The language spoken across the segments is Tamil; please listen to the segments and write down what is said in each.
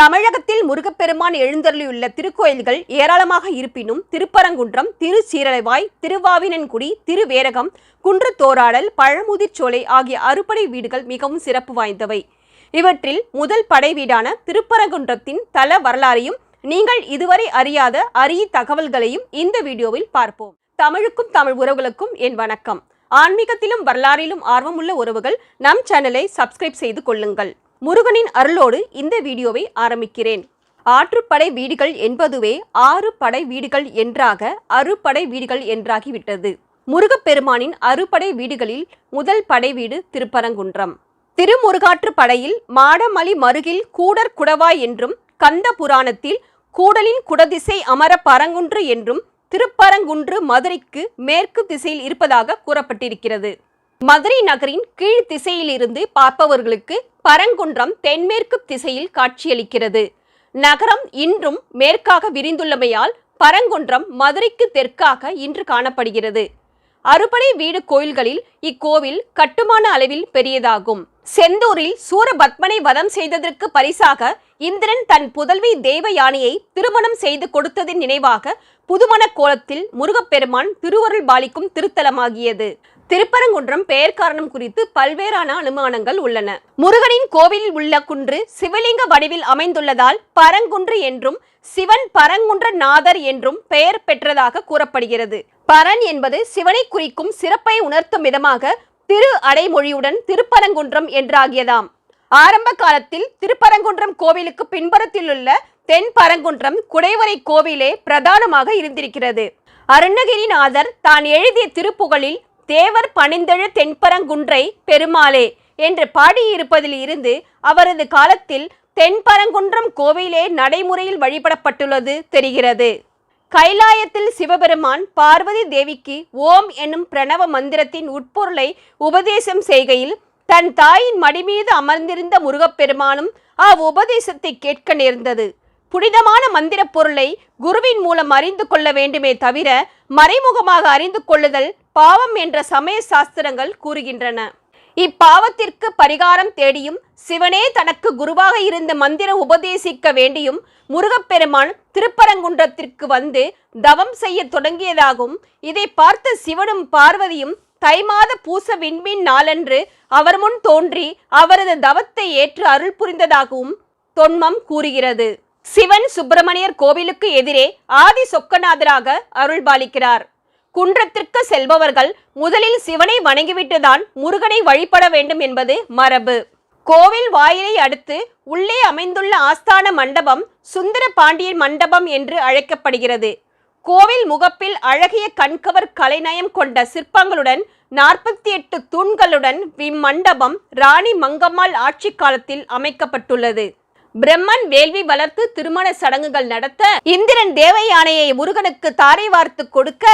தமிழகத்தில் முருகப்பெருமான் எழுந்தருளியுள்ள திருக்கோயில்கள் ஏராளமாக இருப்பினும் திருப்பரங்குன்றம் திருச்சீரலைவாய் திருவாவினன்குடி திருவேரகம் குன்றத்தோராடல் பழமுதிர்ச்சோலை ஆகிய அறுபடை வீடுகள் மிகவும் சிறப்பு வாய்ந்தவை. இவற்றில் முதல் படை வீடான திருப்பரங்குன்றத்தின் தல வரலாறையும் நீங்கள் இதுவரை அறியாத அரிய தகவல்களையும் இந்த வீடியோவில் பார்ப்போம். தமிழுக்கும் தமிழ் உறவுகளுக்கும் என் வணக்கம். ஆன்மீகத்திலும் வரலாறிலும் ஆர்வமுள்ள உறவுகள் நம் சேனலை சப்ஸ்கிரைப் செய்து கொள்ளுங்கள். முருகனின் அருளோடு இந்த வீடியோவை ஆரம்பிக்கிறேன். ஆற்றுப்படை வீடுகள் என்பதுவே ஆறு படை வீடுகள் என்றாக அறுபடை வீடுகள் என்றாகிவிட்டது. முருகப்பெருமானின் அறுபடை வீடுகளில் முதல் படை வீடு திருப்பரங்குன்றம். திருமுருகாற்று படையில் மாடமலி மருகில் கூடர் குடவாய் என்றும் கந்த புராணத்தில் கூடலின் குடதிசை அமர பரங்குன்று என்றும் திருப்பரங்குன்று மதுரைக்கு மேற்கு திசையில் இருப்பதாக கூறப்பட்டிருக்கிறது. மதுரை நகரின் கீழ் திசையிலிருந்து பார்ப்பவர்களுக்கு பரங்குன்றம் தென்மேற்கு திசையில் காட்சியளிக்கிறது. நகரம் இன்றும் மேற்காக விரிந்துள்ளமையால் பரங்குன்றம் மதுரைக்கு தெற்காக இன்று காணப்படுகிறது. அறுபடை வீடு கோயில்களில் இக்கோவில் கட்டுமான அளவில் பெரியதாகும். செந்தூரில் சூரபத்மனை வதம் செய்ததற்கு பரிசாக இந்திரன் தன் புதல்வி தேவ யானையை திருமணம் செய்து கொடுத்ததின் நினைவாக புதுமண கோலத்தில் முருகப்பெருமான் திருவருள் பாலிக்கும் திருத்தலமாகியது. திருப்பரங்குன்றம் பெயர் காரணம் குறித்து பல்வேறான அனுமானங்கள் உள்ளன. முருகனின் கோவிலில் உள்ள குன்று சிவலிங்க வடிவில் அமைந்துள்ளதால் பரங்குன்று என்றும் சிவன் பரங்குன்ற நாதர் என்றும் பெயர் பெற்றதாக கூறப்படுகிறது. பரன் என்பது சிவனை குறிக்கும் சிறப்பை உணர்த்தும் விதமாக திரு அடைமொழியுடன் திருப்பரங்குன்றம் என்றாகியதாம். ஆரம்ப காலத்தில் திருப்பரங்குன்றம் கோவிலுக்கு பின்புறத்தில் உள்ள தென் பரங்குன்றம் குடைவரை கோவிலே பிரதானமாக இருந்திருக்கிறது. அருணகிரிநாதர் தான் எழுதிய திருப்புகழில் தேவர் பணிந்தெழு தென்பரங்குன்றை பெருமாளே என்று பாடியிருப்பதில் இருந்து அவரது காலத்தில் தென்பரங்குன்றம் கோவிலே நடைமுறையில் வழிபடப்பட்டுள்ளது தெரிகிறது. கைலாயத்தில் சிவபெருமான் பார்வதி தேவிக்கு ஓம் என்னும் பிரணவ மந்திரத்தின் உட்பொருளை உபதேசம் செய்கையில் தன் தாயின் மடி மீது அமர்ந்திருந்த முருகப்பெருமானும் அவ்வுபதேசத்தை கேட்க நேர்ந்தது. புனிதமான மந்திர பொருளை குருவின் மூலம் அறிந்து கொள்ள வேண்டுமே தவிர மறைமுகமாக அறிந்து கொள்ளுதல் பாவம் என்ற சமய சாஸ்திரங்கள் கூறுகின்றன. இப்பாவத்திற்கு பரிகாரம் தேடியும் சிவனே தனக்கு குருவாக இருந்த மந்திர உபதேசிக்க வேண்டியும் முருகப்பெருமான் திருப்பரங்குன்றத்திற்கு வந்து தவம் செய்ய தொடங்கியதாகவும் இதை பார்த்த சிவனும் பார்வதியும் தைமாத பூச விண்மீன் நாளன்று அவர் முன் தோன்றி அவரது தவத்தை ஏற்று அருள் புரிந்ததாகவும் தொன்மம் கூறுகிறது. சிவன் சுப்பிரமணியர் கோவிலுக்கு எதிரே ஆதி சொக்கநாதராக அருள் பாலிக்கிறார் குன்றத்திற்கு செல்பவர்கள் முதலில் சிவனை வணங்கிவிட்டுதான் முருகனை வழிபட வேண்டும் என்பது மரபு. கோவில் வாயிலை அடுத்து உள்ளே அமைந்துள்ள ஆஸ்தான மண்டபம் சுந்தர பாண்டியன் மண்டபம் என்று அழைக்கப்படுகிறது. கோவில் முகப்பில் அழகிய கண்கவர் கலைநயம் கொண்ட சிற்பங்களுடன் நாற்பத்தி எட்டு தூண்களுடன் இம்மண்டபம் ராணி மங்கம்மாள் ஆட்சி காலத்தில் அமைக்கப்பட்டுள்ளது. பிரம்மன் வேள்வி வளர்த்து திருமண சடங்குகள் நடத்த இந்திரன் தேவயானையை முருகனுக்கு தாரை வார்த்து கொடுக்க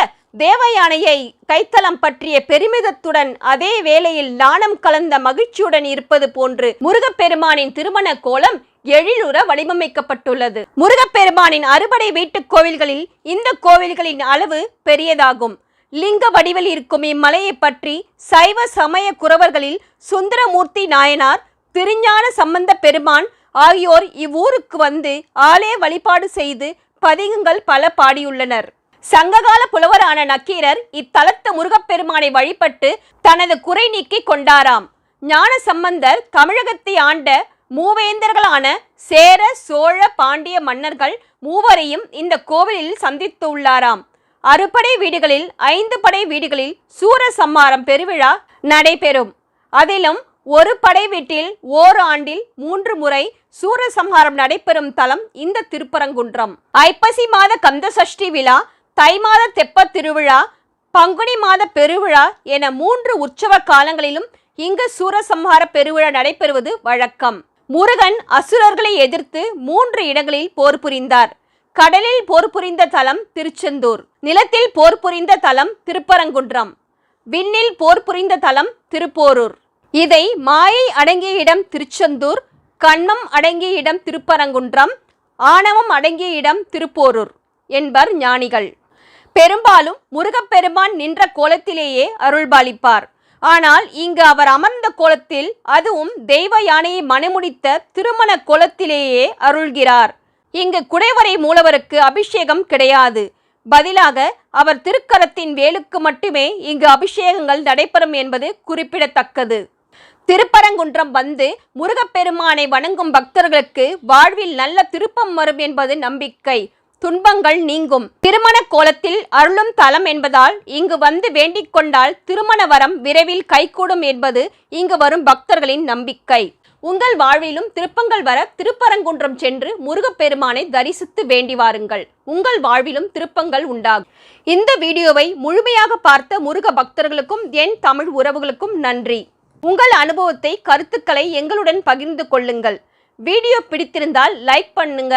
தேவயானையை கைத்தலம் பற்றிய பெருமிதத்துடன் அதே வேளையில் நாணம் கலந்த மகிழ்ச்சியுடன் இருப்பது போன்று முருகப்பெருமானின் திருமண கோலம் எழிலுற வடிவமைக்கப்பட்டுள்ளது. முருகப்பெருமானின் அறுபடை வீட்டுக் கோவில்களில் இந்த கோவில்களின் அளவு பெரியதாகும். லிங்க வடிவில் இருக்கும் இம்மலையை பற்றி சைவ சமய குறவர்களில் சுந்தரமூர்த்தி நாயனார் திருஞான சம்பந்த பெருமான் ஆகியோர் இவ்வூருக்கு வந்து ஆலய வழிபாடு செய்து பதிகங்கள் பல பாடியுள்ளனர். சங்ககால புலவரான நக்கீரர் இத்தலத்து முருகப்பெருமானை வழிபட்டு தனது குறை நீக்கி கொண்டாராம். ஞான சம்பந்தர் தமிழகத்தை ஆண்ட மூவேந்தர்களான சேர சோழ பாண்டிய மன்னர்கள் மூவரையும் இந்த கோவிலில் சந்தித்து உள்ளாராம். அறுபடை வீடுகளில் ஐந்து படை வீடுகளில் சூரசம்மாரம் பெருவிழா நடைபெறும். அதிலும் ஒரு படை வீட்டில் ஓர் ஆண்டில் மூன்று முறை சூரசம்ஹாரம் நடைபெறும் தலம் இந்த திருப்பரங்குன்றம். ஐப்பசி மாத கந்த சஷ்டி விழா தை மாத தெப்பத் திருவிழா பங்குனி மாத பெருவிழா என மூன்று உற்சவ காலங்களிலும் இங்கு சூரசம்ஹார பெருவிழா நடைபெறுவது வழக்கம். முருகன் அசுரர்களை எதிர்த்து மூன்று இடங்களில் போர் புரிந்தார். கடலில் போர் புரிந்த தலம் திருச்செந்தூர் நிலத்தில் போர் புரிந்த தலம் திருப்பரங்குன்றம் விண்ணில் போர் புரிந்த தலம் திருப்போரூர். இதை மாயை அடங்கிய இடம் திருச்செந்தூர் கண்மம் அடங்கிய இடம் திருப்பரங்குன்றம் ஆணவம் அடங்கிய இடம் திருப்போரூர் என்பர் ஞானிகள். பெரும்பாலும் முருகப்பெருமான் நின்ற கோலத்திலேயே அருள்பாலிப்பார். ஆனால் இங்கு அவர் அமர்ந்த கோலத்தில் அதுவும் தெய்வ யானையை மணமுடித்த திருமண கோலத்திலேயே அருள்கிறார். இங்கு குடைவரை மூலவருக்கு அபிஷேகம் கிடையாது. பதிலாக அவர் திருக்கரத்தின் வேலுக்கு மட்டுமே இங்கு அபிஷேகங்கள் நடைபெறும் என்பது குறிப்பிடத்தக்கது. திருப்பரங்குன்றம் வந்து முருகப்பெருமானை வணங்கும் பக்தர்களுக்கு வாழ்வில் நல்ல திருப்பம் வரும் என்பது நம்பிக்கை. துன்பங்கள் நீங்கும். திருமண கோலத்தில் அருளும் தலம் என்பதால் இங்கு வந்து வேண்டிக் கொண்டால் திருமண வரம் விரைவில் கைகூடும் என்பது இங்கு வரும் பக்தர்களின் நம்பிக்கை. உங்கள் வாழ்விலும் திருப்பங்கள் வர திருப்பரங்குன்றம் சென்று முருகப்பெருமானை தரிசித்து வேண்டி வாருங்கள். உங்கள் வாழ்விலும் திருப்பங்கள் உண்டாகும். இந்த வீடியோவை முழுமையாக பார்த்த முருக பக்தர்களுக்கும் என் தமிழ் உறவுகளுக்கும் நன்றி. உங்கள் அனுபவத்தை கருத்துக்களை எங்களுடன் பகிர்ந்து கொள்ளுங்கள். வீடியோ பிடித்திருந்தால் லைக் பண்ணுங்க.